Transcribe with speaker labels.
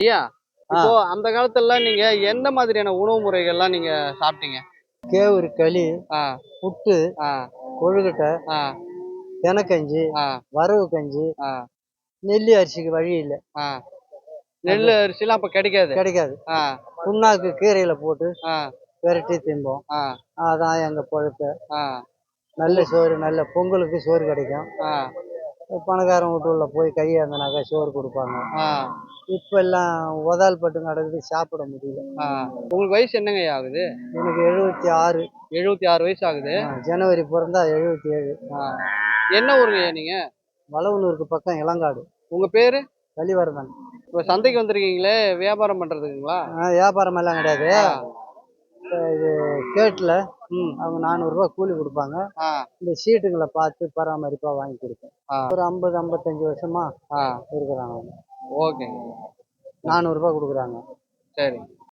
Speaker 1: ஐயா இப்போ அந்த காலத்துல நீங்க எந்த மாதிரியான உணவு முறைகள்லாம் நீங்க சாப்பிட்டீங்க?
Speaker 2: கேவுரு களி புட்டு கொழுக்கட்டை தெனக்கஞ்சி வரவு கஞ்சி நெல்லி அரிசிக்கு வழி இல்லை.
Speaker 1: நெல் அரிசிலாம் அப்ப கிடைக்காது?
Speaker 2: கிடைக்காது. புண்ணாக்கு கீரையில போட்டு விரட்டி திம்போம். அதான் எங்க பொழப்பு நல்ல சோறு நல்ல பொங்கலுக்கு சோறு கிடைக்கும். பணக்காரன் வீட்டுல போய் கையாந்தனாக்கா சோறு கொடுப்பாங்க. இப்ப எல்லாம் உதால் பட்டு நடக்குது சாப்பிட முடியல.
Speaker 1: உங்களுக்கு வயசு என்னங்க ஆகுது?
Speaker 2: எனக்கு எழுபத்தி ஆறு.
Speaker 1: எழுபத்தி ஆறு வயசு ஆகுது.
Speaker 2: ஜனவரி பிறந்தா எழுபத்தி ஏழு.
Speaker 1: என்ன ஊருங்க நீங்க?
Speaker 2: வளவனூருக்கு பக்கம் இளங்காடு.
Speaker 1: உங்க பேரு?
Speaker 2: கலிவரதன்.
Speaker 1: இப்ப சந்தைக்கு வந்திருக்கீங்களே வியாபாரம் பண்றதுக்குங்களா?
Speaker 2: வியாபாரம் எல்லாம் கிடையாது. இது கேட்டில் அவங்க நானூறுரூவா கூலி கொடுப்பாங்க. இந்த சீட்டுங்களை பார்த்து பராமரிப்பாக வாங்கி கொடுப்பேன். ஒரு ஐம்பது ஐம்பத்தஞ்சு வருஷமா இருக்கிறாங்க
Speaker 1: ஓகேங்க.
Speaker 2: நானூறுரூவா கொடுக்குறாங்க.
Speaker 1: சரி.